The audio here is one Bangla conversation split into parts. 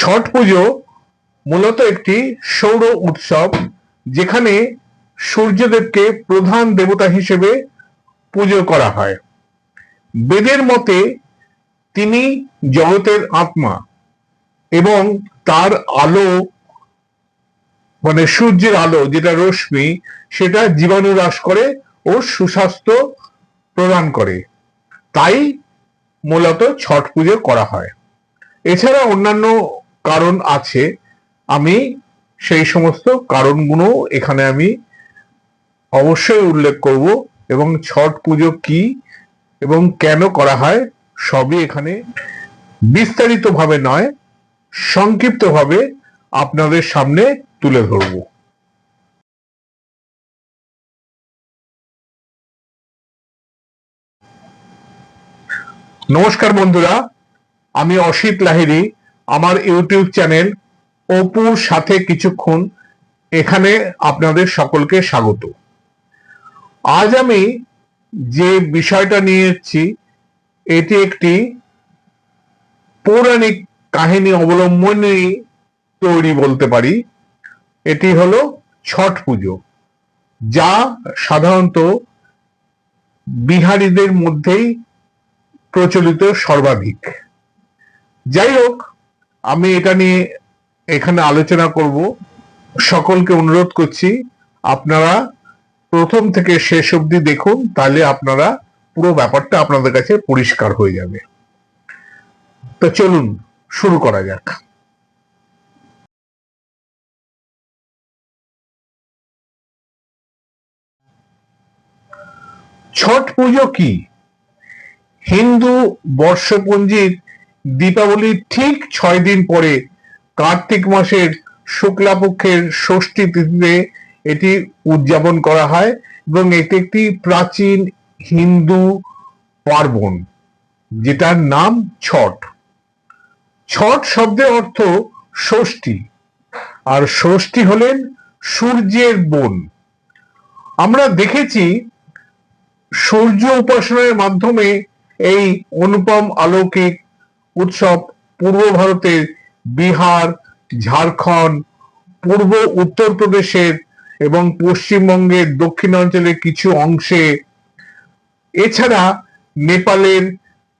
ছট পুজো মূলত একটি সৌর উৎসব, যেখানে সূর্যদেবকে প্রধান দেবতা হিসেবে পুজো করা হয়। বেদের মতে তিনি জগতের আত্মা এবং তার আলো মানে সূর্যের আলো যেটা রশ্মি, সেটা জীবাণু হ্রাস করে ও সুস্বাস্থ্য প্রদান করে। তাই মূলত ছট পুজো করা হয়। এছাড়া অন্যান্য কারণ আছে। আমি সেই সমস্ত কারণগুলো এখানে আমি অবশ্যই উল্লেখ করব এবং ছট পুজো কি এবং কেন করা হয় সবই এখানে বিস্তারিতভাবে নয়, সংক্ষিপ্তভাবে আপনাদের সামনে তুলে ধরব। নমস্কার বন্ধুরা, আমি অসিত লাহিরি আমার ইউটিউব চ্যানেল অপুর সাথে কিছুক্ষণ এখানে আপনাদের সকলকে স্বাগত। আজ আমি যে বিষয়টা নিয়ে এসেছি এটি একটি পৌরাণিক কাহিনী অবলম্বনে তৈরি বলতে পারি। এটি হলো ছট পুজো, যা সাধারণত বিহারীদের মধ্যেই প্রচলিত সর্বাধিক। যাই হোক আমি এটা নিয়ে এখানে আলোচনা করব। সকলকে অনুরোধ করছি, আপনারা প্রথম থেকে শেষ অবধি দেখুন, তাহলে আপনারা পুরো ব্যাপারটা আপনাদের কাছে পরিষ্কার হয়ে যাবে। তো চলুন, শুরু করা যাক। ছট পুজো কি? হিন্দু বর্ষপঞ্জির দীপাবলির ঠিক ছয় দিন পরে কার্তিক মাসের শুক্লাপক্ষের ষষ্ঠী তিথিতে এটি উদযাপন করা হয় এবং এটি একটি প্রাচীন হিন্দু পার্বণ, যেটার নাম ছট। ছট শব্দের অর্থ ষষ্ঠী, আর ষষ্ঠী হলেন সূর্যের বোন। আমরা দেখেছি সূর্য উপাসনার মাধ্যমে এই অনুপম অলৌকিক উৎসব পূর্ব ভারতের বিহার, ঝাড়খণ্ড, পূর্ব উত্তরপ্রদেশের এবং পশ্চিমবঙ্গের দক্ষিণাঞ্চলের কিছু অংশে। এছাড়া নেপালের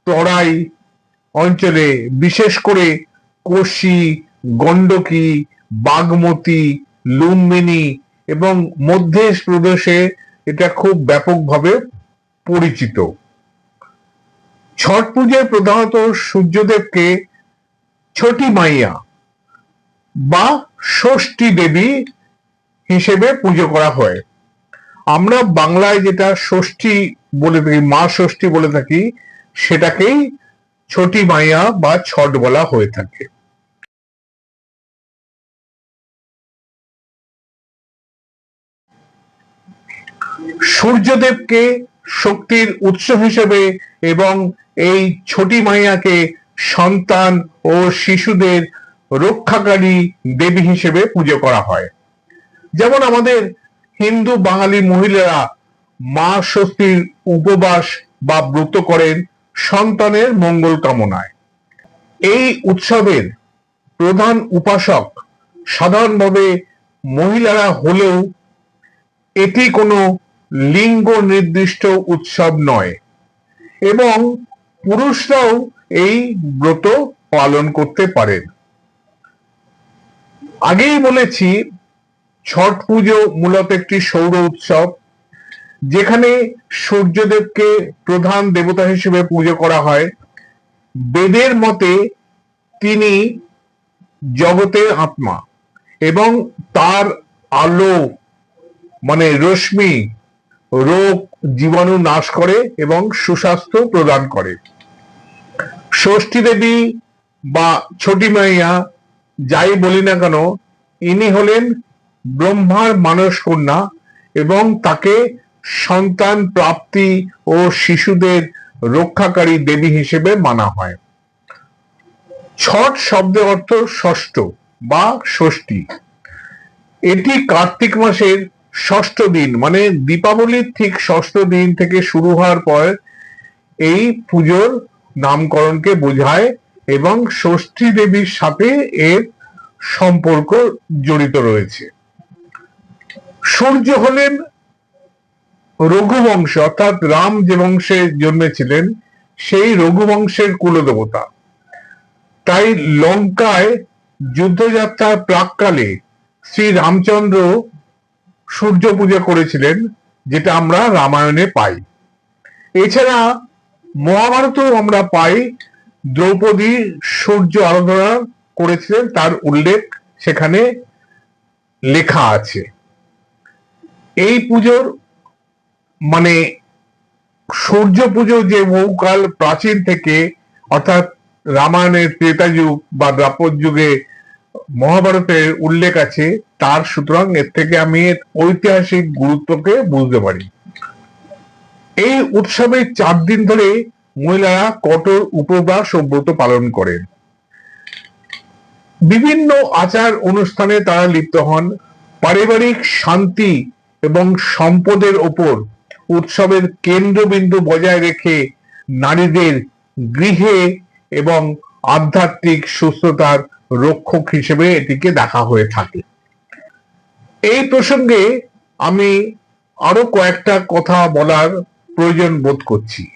তরাই অঞ্চলে বিশেষ করে কোশি গণ্ডকী বাগমতী, লুম্বিনী এবং মধ্যেশ প্রদেশে এটা খুব ব্যাপকভাবে পরিচিত। ছট পুজোয় প্রধানত সূর্যদেবকে ছোটি মাইয়া বা ষষ্ঠী দেবী হিসেবে পুজো করা হয়। আমরা বাংলায় যেটা ষষ্ঠী বলে থাকি, মা ষষ্ঠী বলে থাকি, সেটাকেই ছোটি মাইয়া বা ছট বলা হয়ে থাকে। সূর্যদেবকে শক্তির উৎস হিসেবে এবং এই ছোটি মাইয়াকে সন্তান ও শিশুদের রক্ষাকারী দেবী হিসেবে পুজো করা হয়। যেমন আমাদের হিন্দু বাঙালি মহিলারা মা ষষ্ঠীর উপবাস বা ব্রত করেন সন্তানের মঙ্গল কামনায়। এই উৎসবের প্রধান উপাসক সাধারণভাবে মহিলারা হলেও এটি কোনো লিঙ্গ নির্দিষ্ট উৎসব নয়। এবং পুরুষরাও এই ব্রত পালন করতে পারেন। আগেই বলেছি, ছট পুজো মূলত একটি সৌর উৎসব, যেখানে সূর্যদেবকে প্রধান দেবতা হিসেবে পুজো করা হয়। বেদের মতে তিনি জগতের আত্মা এবং তার আলো মানে রশ্মি রোগ জীবাণু নাশ করে এবং সুস্বাস্থ্য প্রদান করে। ষষ্ঠী দেবী বা ছোটি মাইয়া, যাই বলি না কেন, ইনি হলেন ব্রহ্মার মানস কন্যা এবং তাকে সন্তান প্রাপ্তি ও শিশুদের রক্ষাকারী দেবী হিসেবে মানা হয়। ছট শব্দের অর্থ ষষ্ঠ বা ষষ্ঠী। এটি কার্তিক মাসের ষষ্ঠ দিন মানে দীপাবলির ঠিক ষষ্ঠ দিন থেকে শুরু হওয়ার পর এই পুজোর নামকরণকে বোঝায় এবং ষষ্ঠী দেবীর সাথে এর সম্পর্ক জড়িত রয়েছে। সূর্য হলেন রঘুবংশ, অর্থাৎ রাম যে বংশে জন্মেছিলেন, সেই রঘুবংশের কুলদেবতা। তাই লঙ্কায় যুদ্ধযাত্রার প্রাককালে শ্রী রামচন্দ্র সূর্য পূজা করেছিলেন, যেটা আমরা রামায়ণে পাই। এছাড়া মহাভারতেও আমরা পাই, দ্রৌপদী সূর্য আরাধনা করেছিলেন, তার উল্লেখ সেখানে লেখা আছে। এই পুজোর মানে সূর্য পুজো যে বহুকাল প্রাচীন থেকে, অর্থাৎ রামায়ণের ত্রেতা যুগ বা দ্রাপর যুগে মহাভারতের উল্লেখ আছে, তার সুতরাং এর থেকে আমি ঐতিহাসিক গুরুত্বকে বুঝতে পারি। এই উৎসবের চার দিন ধরে মহিলারা কঠোর উপবাস ও ব্রত পালন করেন। বিভিন্ন আচার অনুষ্ঠানে তারা লিপ্ত হন। পারিবারিক শান্তি এবং সম্পদের ওপর উৎসবের কেন্দ্রবিন্দু বজায় রেখে নারীদের গৃহে এবং আধ্যাত্মিক সুস্থতার রক্ষক হিসেবে এটিকে দেখা হয়ে থাকে। এই প্রসঙ্গে আমি আরও কয়েকটা কথা বলার প্রয়োজন বোধ করছি।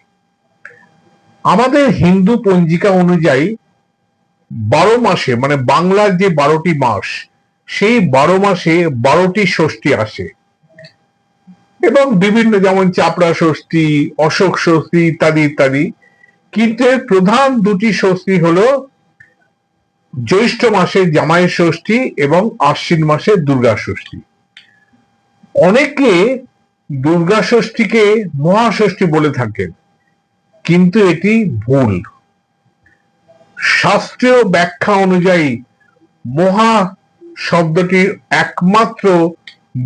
আমাদের হিন্দু পঞ্জিকা অনুযায়ী বারো মাসে মানে বাংলার যে বারোটি মাস, সেই বারো মাসে বারোটি ষষ্ঠী আসে। এবং বিভিন্ন যেমন চাপড়া ষষ্ঠী, অশোক ষষ্ঠী ইত্যাদি ইত্যাদি। কিন্তু প্রধান দুটি ষষ্ঠী হলো জ্যৈষ্ঠ মাসে জামাই ষষ্ঠী এবং আশ্বিন মাসে দুর্গা ষষ্ঠী। অনেকে দুর্গা ষষ্ঠীকে মহাষষ্ঠী বলে থাকেন, কিন্তু এটি ভুল। শাস্ত্রীয় ব্যাখ্যা অনুযায়ী মহা শব্দটির একমাত্র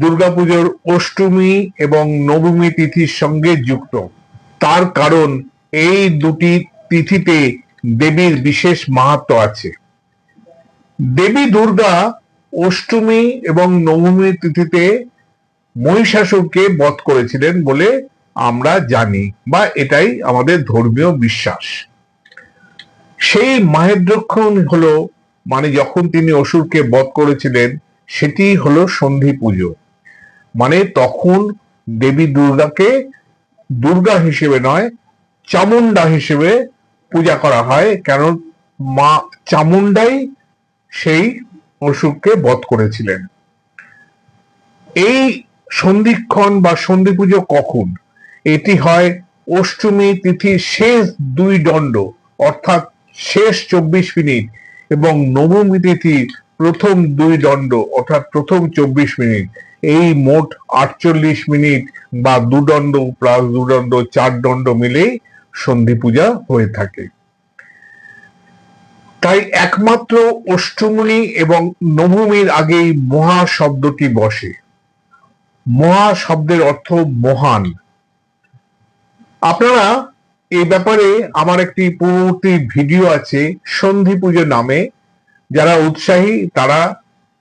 দুর্গাপুজোর অষ্টমী এবং নবমী তিথির সঙ্গে যুক্ত। তার কারণ এই দুটি তিথিতে দেবীর বিশেষ মাহাত্ম আছে। দেবী দুর্গা অষ্টমী এবং নবমী তিথিতে মহিষাসুরকে বধ করেছিলেন বলে আমরা জানি বা এটাই আমাদের ধর্মীয় বিশ্বাস। সেই মাহেদ্রক্ষণ হলো মানে যখন তিনি অসুরকে বধ করেছিলেন, সেটি হলো সন্ধি পুজো। মানে তখন দেবী দুর্গাকে দুর্গা হিসেবে নয় চামুন্ডা হিসেবে পূজা করা হয়। কারণ মা চামুন্ডাই সেই অসুরকে বধ করেছিলেন। এই সন্ধিক্ষণ বা সন্ধি পুজো কখন? এটি হয় অষ্টমী তিথির শেষ দুই দণ্ড, অর্থাৎ শেষ চব্বিশ মিনিট এবং নবমী তিথির প্রথম দুই দণ্ড, অর্থাৎ প্রথম চব্বিশ মিনিট। এই মোট আটচল্লিশ মিনিট বা দুদণ্ড প্লাস দুদণ্ড চার দণ্ড মিলেই সন্ধি পূজা হয়ে থাকে। তাই একমাত্র অষ্টমী এবং নবমীর আগেই মহা শব্দটি বসে। মহা শব্দের অর্থ মহান। আপনারা এই ব্যাপারে আমার একটি পূর্ববর্তী ভিডিও আছে, সন্ধি পুজো নামে। যারা উৎসাহী, তারা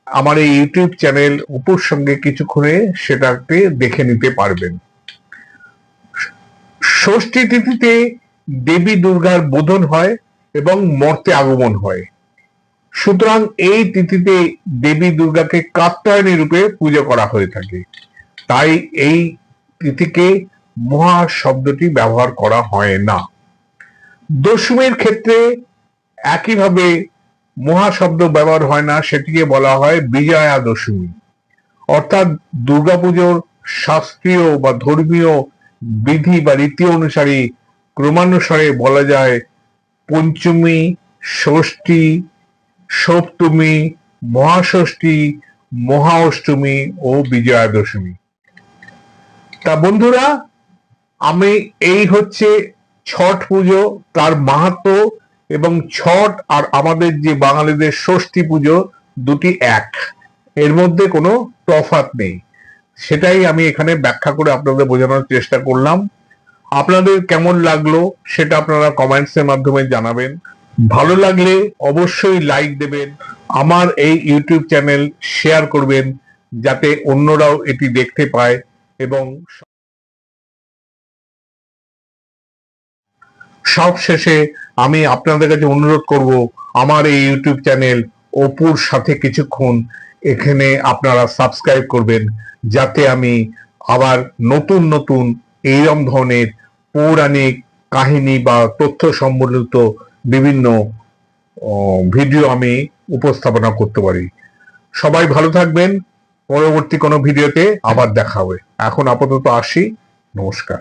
আমার এই ইউটিউব চ্যানেল উপর সঙ্গে কিছুক্ষণে সেটাকে দেখে নিতে পারবেন। ষষ্ঠী তিথিতে দেবী দুর্গার বোধন হয়। এবং মর্তে আগমন হয়। সুতরাং এই তিথিতে দেবী দুর্গাকে কাত্যায়নী রূপে পুজো করা হয়ে থাকে। তাই এই তিথিকে মহা শব্দটি ব্যবহার করা হয় না। দশমীর ক্ষেত্রে একইভাবে মহা শব্দ ব্যবহার হয় না, সেটিকে বলা হয় বিজয়া দশমী অর্থাৎ দুর্গাপুজোর শাস্ত্রীয় বা ধর্মীয় বিধি বা রীতি অনুসারে ক্রমানুসারে বলা যায় পঞ্চমী, ষষ্ঠী, সপ্তমী, মহাষষ্ঠী মহা অষ্টমী ও বিজয়া দশমী তা বন্ধুরা, আমি এই হচ্ছে ছট পুজো, তার মাহাত্ম এবং ছট আর আমাদের যে বাঙালিদের ষষ্ঠী পুজো দুটি এক। এর মধ্যে কোনো তফাত নেই। সেটাই আমি এখানে ব্যাখ্যা করে আপনাদের বোঝানোর চেষ্টা করলাম। আপনাদের কেমন লাগল সেটা আপনারা কমেন্টস এর মাধ্যমে জানাবেন। ভালো লাগলে অবশ্যই লাইক দেবেন, আমার এই ইউটিউব চ্যানেল শেয়ার করবেন, যাতে অন্যরাও এটি দেখতে পায় এবং সব শেষে আমি আপনাদের কাছে অনুরোধ করব, আমার এই ইউটিউব চ্যানেল অপুর সাথে কিছুক্ষণ এখানে আপনারা সাবস্ক্রাইব করবেন, যাতে আমি আবার নতুন নতুন এইরকম ধরনের পৌরাণিক কাহিনী বা তথ্য সম্বলিত বিভিন্ন ভিডিও আমি উপস্থাপনা করতে পারি। সবাই ভালো থাকবেন। পরবর্তী কোনো ভিডিওতে আবার দেখা হবে। এখন আপাতত আসি। নমস্কার।